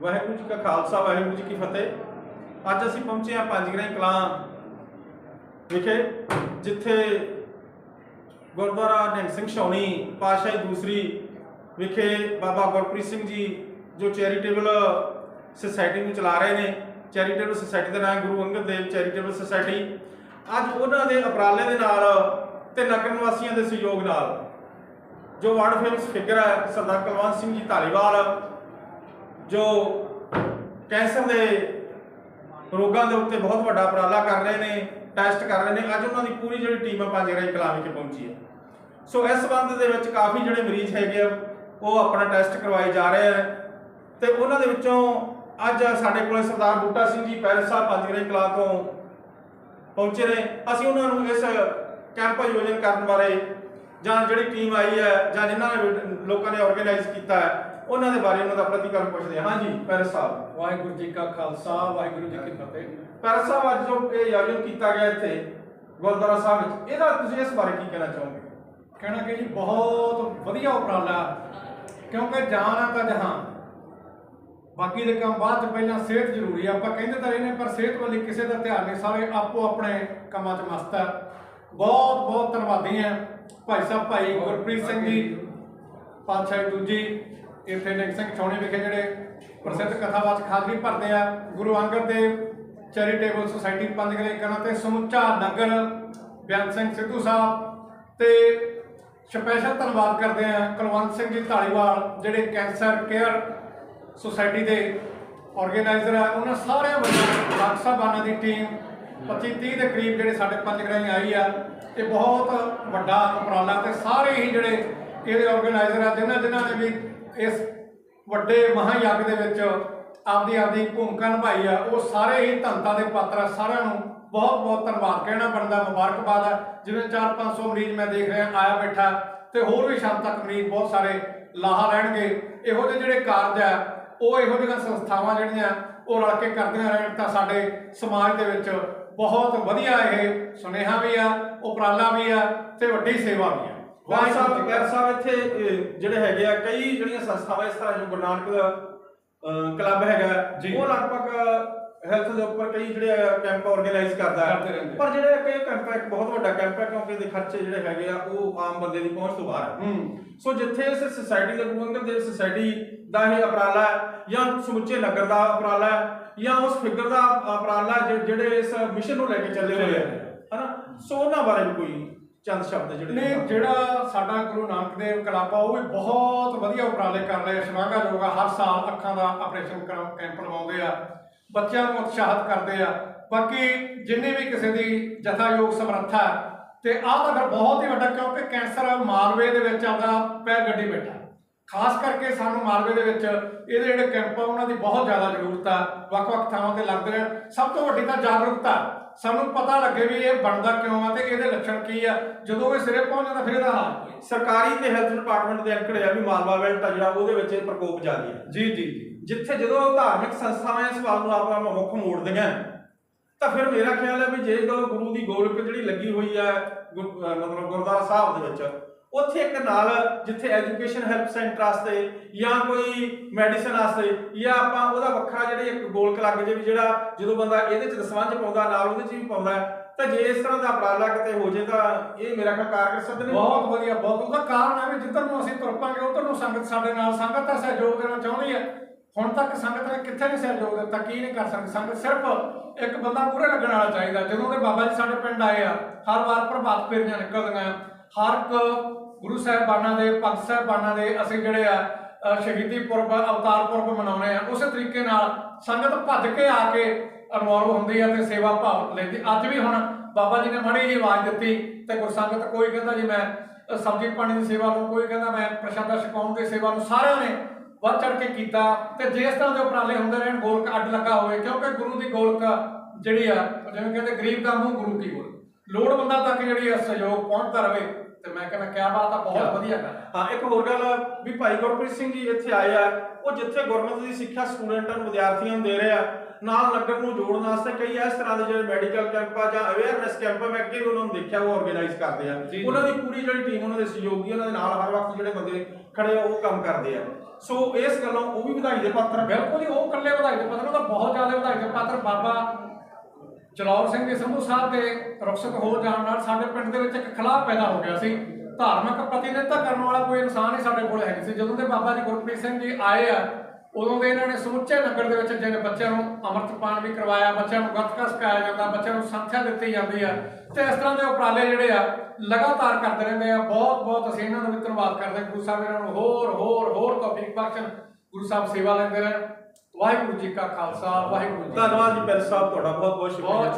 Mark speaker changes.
Speaker 1: ਵਾਹਿਗੁਰੂ ਜੀ ਕਾ ਖਾਲਸਾ, ਵਾਹਿਗੁਰੂ ਜੀ ਕੀ ਫਤਿਹ। ਅੱਜ ਅਸੀਂ ਪਹੁੰਚੇ ਹਾਂ ਪੰਜਗਰਾਈ ਕਲਾਂ ਵਿਖੇ, ਜਿੱਥੇ ਗੁਰਦੁਆਰਾ ਨਿਹੰਗ ਸਿੰਘ ਛਾਉਣੀ ਪਾਤਸ਼ਾਹੀ ਦੂਸਰੀ ਵਿਖੇ ਬਾਬਾ ਗੁਰਪ੍ਰੀਤ ਸਿੰਘ ਜੀ, ਜੋ ਚੈਰੀਟੇਬਲ ਸੁਸਾਇਟੀ ਨੂੰ ਚਲਾ ਰਹੇ ਨੇ, ਚੈਰੀਟੇਬਲ ਸੁਸਾਇਟੀ ਦਾ ਨਾਮ ਗੁਰੂ ਅੰਗਦ ਦੇਵ ਚੈਰੀਟੇਬਲ ਸੁਸਾਇਟੀ। ਅੱਜ ਉਹਨਾਂ ਦੇ ਉਪਰਾਲੇ ਦੇ ਨਾਲ ਤੇ ਨਗਰ ਨਿਵਾਸੀਆਂ ਦੇ ਸਹਿਯੋਗ ਨਾਲ ਜੋ ਵਰਲਡ ਫੇਮਸ ਫਿਗਰ ਹੈ, ਸਰਦਾਰ ਕੁਲਵੰਤ ਸਿੰਘ ਜੀ ਧਾਲੀਵਾਲ ਜੋ ਕੈਂਸਰ ਦੇ ਰੋਗਾਂ ਦੇ ਉੱਤੇ ਬਹੁਤ ਵੱਡਾ ਉਪਰਾਲਾ ਕਰ ਰਹੇ ਨੇ, ਟੈਸਟ ਕਰ ਰਹੇ ਨੇ, ਅੱਜ ਉਹਨਾਂ ਦੀ ਪੂਰੀ ਜਿਹੜੀ ਟੀਮ ਹੈ ਪੰਜਗਰਾਈ ਕਲਾਂ ਵਿਖੇ ਪਹੁੰਚੀ ਹੈ। ਸੋ ਇਸ ਸੰਬੰਧ ਦੇ ਵਿੱਚ ਕਾਫੀ ਜਿਹੜੇ ਮਰੀਜ਼ ਹੈਗੇ ਆ, ਉਹ ਆਪਣਾ ਟੈਸਟ ਕਰਵਾਏ ਜਾ ਰਹੇ ਆ ਤੇ ਉਹਨਾਂ ਦੇ ਵਿੱਚੋਂ ਅੱਜ ਸਾਡੇ ਕੋਲੇ ਸਰਦਾਰ ਬੂਟਾ ਸਿੰਘ ਜੀ ਪੈਰਸ ਸਾਹਿਬ ਪੰਜਗਰਾਈ ਕਲਾ ਤੋਂ ਪਹੁੰਚੇ ਨੇ। ਅਸੀਂ ਉਹਨਾਂ ਨੂੰ ਇਸ ਕੈਂਪ ਆਯੋਜਨ ਕਰਨ ਬਾਰੇ ਜਾਂ ਜਿਹੜੀ ਟੀਮ ਆਈ ਹੈ ਜਾਂ ਜਿਨ੍ਹਾਂ ਨੇ ਲੋਕਾਂ ਨੇ ਆਰਗੇਨਾਈਜ਼ ਕੀਤਾ ਹੈ ਉਹਨਾਂ ਦੇ ਬਾਰੇ ਉਹਨਾਂ ਦਾ ਪ੍ਰਤੀਕਰਮ ਪੁੱਛਦੇ ਹਾਂ ਹਾਂਜੀ ਪੈਰਸ ਸਾਹਿਬ।
Speaker 2: ਵਾਹਿਗੁਰੂ ਜੀ ਕਾ ਖਾਲਸਾ ਵਾਹਿਗੁਰੂ ਜੀ ਕੀ ਫਤਿਹ।
Speaker 1: ਪੈਰਸ ਸਾਹਿਬ ਅੱਜ ਜੋ ਇਹ ਆਯੋਜਨ ਕੀਤਾ ਗਿਆ ਇੱਥੇ ਗੁਰਦੁਆਰਾ ਸਾਹਿਬ ਵਿੱਚ ਇਹਦਾ ਤੁਸੀਂ ਇਸ ਬਾਰੇ ਕੀ ਕਹਿਣਾ ਚਾਹੋਗੇ?
Speaker 2: ਕਹਿਣਾ ਕਿ ਜੀ ਬਹੁਤ ਵਧੀਆ ਉਪਰਾਲਾ। ਕਿਉਂਕਿ ਜਾਨ ਆ ਤਾਂ ਜਹਾਨ। ਬਾਕੀ ਦੇ ਕੰਮ ਬਾਅਦ ਚ ਪਹਿਲਾਂ ਸਿਹਤ ਜ਼ਰੂਰੀ ਆ। ਆਪਾਂ ਕਹਿੰਦੇ ਤਾਂ ਰਹਿੰਦੇ ਪਰ ਸਿਹਤ ਵੱਲ ਕਿਸੇ ਦਾ ਧਿਆਨ ਨਹੀਂ। ਸਾਰੇ ਆਪੋ ਆਪਣੇ ਕੰਮਾਂ 'ਚ ਮਸਤ ਆ। ਬਹੁਤ ਬਹੁਤ ਧੰਨਵਾਦੀ ਆ। ਭਾਈ ਸਾਹਿਬ ਭਾਈ ਗੁਰਪ੍ਰੀਤ ਸਿੰਘ ਜੀ ਪਾਤਸ਼ਾਹੀ ਦੂਜੀ। ਇੱਥੇ ਨਿੰਗ ਸਿੰਘ ਛਾਉਣੀ ਵਿਖੇ ਜਿਹੜੇ ਪ੍ਰਸਿੱਧ ਕਥਾਵਾਚ ਹਾਜ਼ਰੀ ਭਰਦੇ ਆ, ਗੁਰੂ ਅੰਗਦ ਦੇਵ ਚੈਰੀਟੇਬਲ ਸੁਸਾਇਟੀ ਪੰਜਗਰਾਈ ਕਲਾਂ ਤੇ ਸਮੁੱਚਾ ਨਗਰ, ਬਿਆਨ ਸਿੰਘ ਸਿੱਧੂ ਸਾਹਿਬ ਤੇ ਸਪੈਸ਼ਲ ਧੰਨਵਾਦ ਕਰਦੇ ਆ ਕੁਲਵੰਤ ਸਿੰਘ ਜੀ ਢਾਲੀਵਾਲ ਜਿਹੜੇ ਕੈਂਸਰ ਕੇਅਰ ਸੁਸਾਇਟੀ ਦੇ ਆਰਗੇਨਾਈਜ਼ਰ ਆ। ਉਹਨਾਂ ਸਾਰਿਆਂ ਵੱਲੋਂ ਡਾਕਟਰ ਸਾਹਿਬਾਨਾਂ ਦੀ ਟੀਮ 25 30 ਦੇ ਕਰੀਬ ਜਿਹੜੇ ਸਾਡੇ ਪੰਜ ਪੰਜਗਰਾਈ ਆਈ ਆ, ਇਹ ਬਹੁਤ ਵੱਡਾ ਉਪਰਾਲਾ ਤੇ ਸਾਰੇ ਹੀ ਜਿਹੜੇ ਇਹਦੇ ਆਰਗੇਨਾਈਜ਼ਰ ਆ, ਜਿਨ੍ਹਾਂ ਜਿਨ੍ਹਾਂ ਨੇ ਵੀ ਇਸ ਵੱਡੇ ਮਹਾਯੱਗ ਦੇ ਵਿੱਚ ਆਪਦੀ ਆਪਦੀ ਭੂਮਿਕਾ ਨਿਭਾਈ ਆ, ਉਹ ਸਾਰੇ ਹੀ ਧੰਨਤਾ ਦੇ ਪਾਤਰ ਆ। ਸਾਰਿਆਂ ਨੂੰ ਬਹੁਤ ਬਹੁਤ ਧੰਨਵਾਦ। ਕਹਿਣਾ ਬਣਦਾ ਮੁਬਾਰਕਬਾਦ ਆ। ਜਿਵੇਂ 4-500 ਮਰੀਜ਼ ਮੈਂ ਦੇਖ ਰਿਹਾ, ਆਇਆ ਬੈਠਾ, ਤੇ ਹੋਰ ਵੀ ਸ਼ਾਮ ਤੱਕ ਮਰੀਜ਼ ਬਹੁਤ ਸਾਰੇ ਲਾਹਾ ਰਹਿਣਗੇ। ਇਹੋ ਜਿਹੇ ਜਿਹੜੇ ਕਾਰਜ ਆ, ਉਹ ਇਹੋ ਜਿਹੀਆਂ ਸੰਸਥਾਵਾਂ ਜਿਹੜੀਆਂ ਉਹ ਰਲ ਕੇ ਕਰਦੀਆਂ ਰਹਿਣ, ਤਾਂ ਸਾਡੇ ਸਮਾਜ ਦੇ ਵਿੱਚ ਬਹੁਤ ਵਧੀਆ ਇਹ ਸੁਨੇਹਾ ਵੀ ਆ, ਉਪਰਾਲਾ ਵੀ ਆ, ਤੇ ਵੱਡੀ ਸੇਵਾ ਵੀ ਆ।
Speaker 1: ਵਾਹ ਸਾਹਿਬ ਪੈਰ ਸਾਹਿਬ ਇੱਥੇ ਜਿਹੜੇ ਹੈਗੇ ਆ ਕਈ ਜਿਹੜੀਆਂ ਸੰਸਥਾਵਾਂ ਇਸ ਤਰ੍ਹਾਂ ਜੋ ਗੁਰੂ ਨਾਨਕ ਕਲੱਬ ਹੈਗਾ। ਉਹ ਲਗਭਗ ਹੈਲਥ ਦੇ ਉੱਪਰ ਕਈ ਜਿਹੜੇ ਕੈਂਪ ਆਰਗੇਨਾਈਜ਼ ਕਰਦਾ ਹੈ। ਪਰ ਜਿਹੜੇ ਕਿ ਕੈਂਪ ਇੱਕ ਬਹੁਤ ਵੱਡਾ ਕੈਂਪ ਹੈ ਕਿਉਂਕਿ ਇਹਦੇ ਖਰਚੇ ਜਿਹੜੇ ਹੈਗੇ ਆ ਉਹ ਆਮ ਬੰਦੇ ਦੀ ਪਹੁੰਚ ਤੋਂ ਬਾਹਰ ਹੈ।
Speaker 2: ਹੂੰ।
Speaker 1: ਸੋ ਜਿੱਥੇ ਇਸ ਸੁਸਾਇਟੀ ਦੇ ਗੁਰੂ ਅੰਗਦ ਦੇਵ ਸੁਸਾਇਟੀ ਦਾ ਇਹ ਉਪਰਾਲਾ ਹੈ ਜਾਂ ਸਮੁੱਚੇ ਨਗਰ ਦਾ ਉਪਰਾਲਾ ਹੈ ਜਾਂ ਉਸ ਫਿਗਰ ਦਾ ਉਪਰਾਲਾ ਜਿ- ਜਿਹੜੇ ਇਸ ਮਿਸ਼ਨ ਨੂੰ ਲੈ ਕੇ ਚੱਲੇ ਹੋਏ ਆ। ਹਨਾ? ਸੋ ਉਹਨਾਂ ਬਾਰੇ ਵੀ ਕੋਈ ਚੰਦ ਸ਼ਬਦ ਜਿਹੜੇ
Speaker 2: ਨੇ ਜਿਹੜਾ ਸਾਡਾ ਗੁਰੂ ਨਾਨਕ ਦੇਵ ਕਲੱਬ ਆ ਉਹ ਵੀ ਬਹੁਤ ਵਧੀਆ ਉਪਰਾਲੇ ਕਰ ਰਹੇ ਸ਼ਲਾਘਾਯੋਗ ਆ। ਹਰ ਸਾਲ ਅੱਖਾਂ ਦਾ ਆਪਰੇਸ਼ਨ ਕੈਂਪ ਲਵਾਉਂਦੇ ਆ। ਬੱਚਿਆਂ ਨੂੰ ਉਤਸ਼ਾਹਿਤ ਕਰਦੇ ਆ। ਬਾਕੀ ਜਿੰਨੇ ਵੀ ਕਿਸੇ ਦੀ ਜਥਾਯੋਗ ਸਮਰੱਥਾ ਤੇ ਆਹ ਤਾਂ ਫਿਰ ਬਹੁਤ ਹੀ ਵੱਡਾ ਕਿਉਂਕਿ ਕੈਂਸਰ ਮਾਲਵੇ ਦੇ ਵਿੱਚ ਆਉਂਦਾ ਪੈਰ ਗੱਡੀ ਬੈਠਾ। ਖਾਸ ਕਰਕੇ ਸਾਨੂੰ ਮਾਲਵੇ ਦੇ ਵਿੱਚ ਇਹਦੇ ਜਿਹੜੇ ਕੈਂਪ ਆ ਉਹਨਾਂ ਦੀ ਬਹੁਤ ਜ਼ਿਆਦਾ ਜ਼ਰੂਰਤ ਆ। ਵੱਖ-ਵੱਖ ਥਾਵਾਂ ਤੇ ਲੱਗਦੇ ਰਹਿਣ। ਸਭ ਤੋਂ ਵੱਡੀ ਤਾਂ ਜਾਗਰੂਕਤਾ। ਸਾਨੂੰ ਪਤਾ ਲੱਗੇ ਵੀ ਇਹ ਬਣਦਾ ਕਿਉਂ ਆ ਤੇ ਇਹਦੇ ਲੱਛਣ ਕੀ ਆ। ਜਦੋਂ ਇਹ ਸਿਰੇ ਪਹੁੰਚ ਜਾਂਦਾ ਫਿਰ ਇਹਦਾ ਹਾਲ
Speaker 1: ਸਰਕਾਰੀ ਤੇ ਹੈਲਥ ਡਿਪਾਰਟਮੈਂਟ ਦੇ ਅੰਕੜੇ ਆ ਵੀ ਮਾਲਵਾ ਵੈਲਟ ਆ ਜਿਹੜਾ ਉਹਦੇ ਵਿੱਚ ਇਹ ਪ੍ਰਕੋਪ ਜਾਰੀ ਹੈ
Speaker 2: ਜੀ ਜੀ
Speaker 1: ਜਿੱਥੇ ਜਦੋਂ ਧਾਰਮਿਕ ਸੰਸਥਾਵਾਂ ਇਸ ਸਵਾਲ ਨੂੰ ਆਪਣਾ ਮੁੱਖ ਮੋੜਦੀਆਂ ਤਾਂ ਫਿਰ ਮੇਰਾ ਖਿਆਲ ਹੈ ਵੀ ਜੇ ਜਦੋਂ ਗੁਰੂ ਦੀ ਗੋਲਕ ਜਿਹੜੀ ਲੱਗੀ ਹੋਈ ਹੈ ਮਤਲਬ ਗੁਰਦੁਆਰਾ ਸਾਹਿਬ ਦੇ ਵਿੱਚ ਉੱਥੇ ਇੱਕ ਨਾਲ ਜਿੱਥੇ ਐਜੂਕੇਸ਼ਨ ਹੈਲਪ ਸੈਂਟਰ ਵਾਸਤੇ ਜਾਂ ਕੋਈ ਮੈਡੀਸਨ ਵਾਸਤੇ ਜਾਂ ਆਪਾਂ ਉਹਦਾ ਵੱਖਰਾ ਜਿਹੜੀ ਇੱਕ ਗੋਲਕ ਲੱਗ ਜੇ ਵੀ ਜਿਹੜਾ ਜਦੋਂ ਬੰਦਾ ਇਹਦੇ ਚ ਦਸਵੰਜ ਪਾਉਂਦਾ, ਨਾਲ ਉਹਦੇ ਚ ਵੀ ਪਾਉਂਦਾ ਤਾਂ ਜੇ ਇਸ ਤਰ੍ਹਾਂ ਦਾ ਉਪਰਾਲਾ ਕਿਤੇ ਹੋ ਜੇ ਤਾਂ ਇਹ ਮੇਰਾ ਖਿਆਲ ਕਾਰਗਰ ਸਿੱਧ ਨਹੀਂ
Speaker 2: ਬਹੁਤ ਵਧੀਆ, ਬਹੁਤ ਉਹਦਾ ਕਾਰਨ ਹੈ ਵੀ ਜਿੱਧਰ ਨੂੰ ਅਸੀਂ ਤੁਰਪਾਂਗੇ, ਉਧਰ ਨੂੰ ਸੰਗਤ ਸਾਡੇ ਨਾਲ, ਸੰਗਤ ਦਾ ਸਹਿਯੋਗ ਦੇਣਾ ਚਾਹੁੰਦੀ ਹੈ। ਹੁਣ ਤੱਕ ਸੰਗਤ ਨੇ ਕਿੱਥੇ ਨਹੀਂ ਸਹਿਯੋਗ ਦਿੱਤਾ, ਕੀ ਨਹੀਂ ਕਰ ਸਕਦੀ? ਸੰਗਤ ਸਿਰਫ ਇੱਕ ਬੰਦਾ ਪੂਰੇ ਲੱਗਣ ਵਾਲਾ ਚਾਹੀਦਾ। ਜਦੋਂ ਦੇ ਬਾਬਾ ਜੀ ਸਾਡੇ ਪਿੰਡ ਆਏ ਆ, ਹਰ ਵਾਰ ਪ੍ਰਭਾਤ ਫੇਰੀਆਂ ਨਿਕਲਦੀਆਂ ਹਰ ਇੱਕ ਗੁਰੂ ਸਾਹਿਬਾਨਾਂ ਦੇ ਭਗਤ ਸਾਹਿਬਾਨਾਂ ਦੇ ਅਸੀਂ ਜਿਹੜੇ ਆ ਸ਼ਹੀਦੀ ਪੁਰਬ, ਅਵਤਾਰ ਪੁਰਬ ਮਨਾਉਣੇ ਆ ਉਸੇ ਤਰੀਕੇ ਨਾਲ ਸੰਗਤ ਭੱਜ ਕੇ ਆ ਕੇ ਇਨਵੋਲਵ ਹੁੰਦੀ ਆ ਤੇ ਸੇਵਾ ਭਾਵ ਲੈਂਦੀ। ਅੱਜ ਵੀ ਹੁਣ ਬਾਬਾ ਜੀ ਨੇ ਮਾੜੀ ਜਿਹੀ ਆਵਾਜ਼ ਦਿੱਤੀ ਤੇ ਗੁਰਸੰਗਤ ਕੋਈ ਕਹਿੰਦਾ ਜੀ ਮੈਂ ਸਬਜ਼ੀ ਪਾਣੀ ਦੀ ਸੇਵਾ ਨੂੰ, ਕੋਈ ਕਹਿੰਦਾ ਮੈਂ ਪ੍ਰਸ਼ਾਦਾ ਛਕਾਉਣ ਦੀ ਸੇਵਾ ਨੂੰ ਸਾਰਿਆਂ ਨੇ ਵੱਧ ਚੜ ਕੇ ਕੀਤਾ ਤੇ ਜਿਸ ਤਰ੍ਹਾਂ ਦੇ ਉਪਰਾਲੇ ਹੁੰਦੇ ਰਹਿਣ, ਗੋਲਕ ਅੱਡ ਲੱਗਾ ਹੋਵੇ, ਕਿਉਂਕਿ ਗੁਰੂ ਦੀ ਗੋਲਕ ਜਿਹੜੀ ਆ, ਜਿਵੇਂ ਕਹਿੰਦੇ ਗਰੀਬ ਦਾ ਮੂੰਹ ਗੁਰੂ ਕੀ ਗੋਲ ਲੋੜਵੰਦਾਂ ਤੱਕ ਜਿਹੜੀ ਆ ਸਹਿਯੋਗ ਪਹੁੰਚਦਾ ਰਵੇ ਤੇ ਮੈਂ ਕਹਿੰਦਾ ਕਿਆ ਬਾਤ ਆ ਬਹੁਤ ਵਧੀਆ ਗੱਲ ਆ।
Speaker 1: ਹਾਂ ਇੱਕ ਹੋਰ ਗੱਲ ਵੀ ਭਾਈ ਗੁਰਪ੍ਰੀਤ ਸਿੰਘ ਜੀ ਇੱਥੇ ਆਏ ਆ ਉਹ ਜਿੱਥੇ ਗੁਰਮਤਿ ਦੀ ਸਿੱਖਿਆ ਸਟੂਡੈਂਟਾਂ ਨੂੰ ਵਿਦਿਆਰਥੀਆਂ ਨੂੰ ਦੇ ਰਹੇ ਆ ਨਾਲ ਨਗਰ ਨੂੰ ਜੋੜਨ ਵਾਸਤੇ ਕਈ ਇਸ ਤਰ੍ਹਾਂ ਦੇ ਜਿਹੜੇ ਮੈਡੀਕਲ ਕੈਂਪ ਆ ਜਾਂ ਅਵੇਅਰਨੈਸ ਕੈਂਪ ਆ ਮੈਂ ਅੱਗੇ ਵੀ ਉਹਨਾਂ ਨੂੰ ਦੇਖਿਆ ਉਹ ਆਰਗੇਨਾਈਜ਼ ਕਰਦੇ ਆ। ਉਹਨਾਂ ਦੀ ਪੂਰੀ ਜਿਹੜੀ ਟੀਮ ਉਹਨਾਂ ਦੇ ਸਹਿਯੋਗੀ ਉਹਨਾਂ ਦੇ ਨਾਲ ਹਰ ਵਕਤ ਜਿਹੜੇ ਬੰਦੇ ਖੜੇ ਉਹ ਕੰਮ ਕਰਦੇ ਆ ਸੋ ਇਸ ਗੱਲੋਂ ਉਹ ਵੀ ਵਧਾਈ ਦੇ ਪਾਤਰ ਆ।
Speaker 2: ਬਿਲਕੁਲ ਹੀ ਉਹ ਇਕੱਲੇ ਵਧਾਈ ਦੇ ਪਾਤਰ ਉਹ ਤਾਂ ਬਹੁਤ ਜ਼ਿਆਦਾ ਵਧਾਈ ਦੇ ਪਾਤਰ ਬਾਬਾ ਚਲੌਰ ਸਿੰਘ ਜੀ ਸੰਧੂ ਸਾਹਿਬ ਦੇ ਰੁਖਸਤ ਹੋ ਜਾਣ ਨਾਲ ਸਾਡੇ ਪਿੰਡ ਦੇ ਵਿੱਚ ਇੱਕ ਖਲਾਅ ਪੈਦਾ ਹੋ ਗਿਆ ਸੀ। ਧਾਰਮਿਕ ਪ੍ਰਤੀਨਿਧਤਾ ਕਰਨ ਵਾਲਾ ਕੋਈ ਇਨਸਾਨ ਹੀ ਸਾਡੇ ਕੋਲ ਹੈ ਨਹੀਂ ਸੀ। ਜਦੋਂ ਦੇ ਬਾਬਾ ਜੀ ਗੁਰਪ੍ਰੀਤ ਸਿੰਘ ਜੀ ਆਏ ਆ, ਉਦੋਂ ਦੇ ਇਹਨਾਂ ਨੇ ਸਮੁੱਚੇ ਨਗਰ ਦੇ ਵਿੱਚ ਜਿਹੜੇ ਬੱਚਿਆਂ ਨੂੰ ਅੰਮ੍ਰਿਤਪਾਨ ਵੀ ਕਰਵਾਇਆ, ਬੱਚਿਆਂ ਨੂੰ ਗੱਤਕਾ ਸਿਖਾਇਆ ਜਾਂਦਾ, ਬੱਚਿਆਂ ਨੂੰ ਸੰਥਿਆ ਦਿੱਤੀ ਜਾਂਦੀ ਆ ਤੇ ਇਸ ਤਰ੍ਹਾਂ ਦੇ ਉਪਰਾਲੇ ਜਿਹੜੇ ਆ ਲਗਾਤਾਰ ਕਰਦੇ ਰਹਿੰਦੇ ਆ। ਬਹੁਤ ਬਹੁਤ ਅਸੀਂ ਇਹਨਾਂ ਦਾ ਵੀ ਧੰਨਵਾਦ ਕਰਦੇ ਗੁਰੂ ਸਾਹਿਬ ਇਹਨਾਂ ਨੂੰ ਹੋਰ ਹੋਰ ਹੋਰ ਤੌਫੀਕ ਬਖਸ਼ਣ, ਗੁਰੂ ਸਾਹਿਬ ਸੇਵਾ ਲੈਂਦੇ ਰਹਿਣ। ਵਾਹਿਗੁਰੂ ਜੀ ਕਾ ਖਾਲਸਾ ਵਾਹਿਗੁਰੂ ਜੀ।
Speaker 1: ਧੰਨਵਾਦ ਜੀ ਪੈਰ ਸਾਹਿਬ ਤੁਹਾਡਾ ਬਹੁਤ ਬਹੁਤ ਸ਼ੁਕਰੀਆ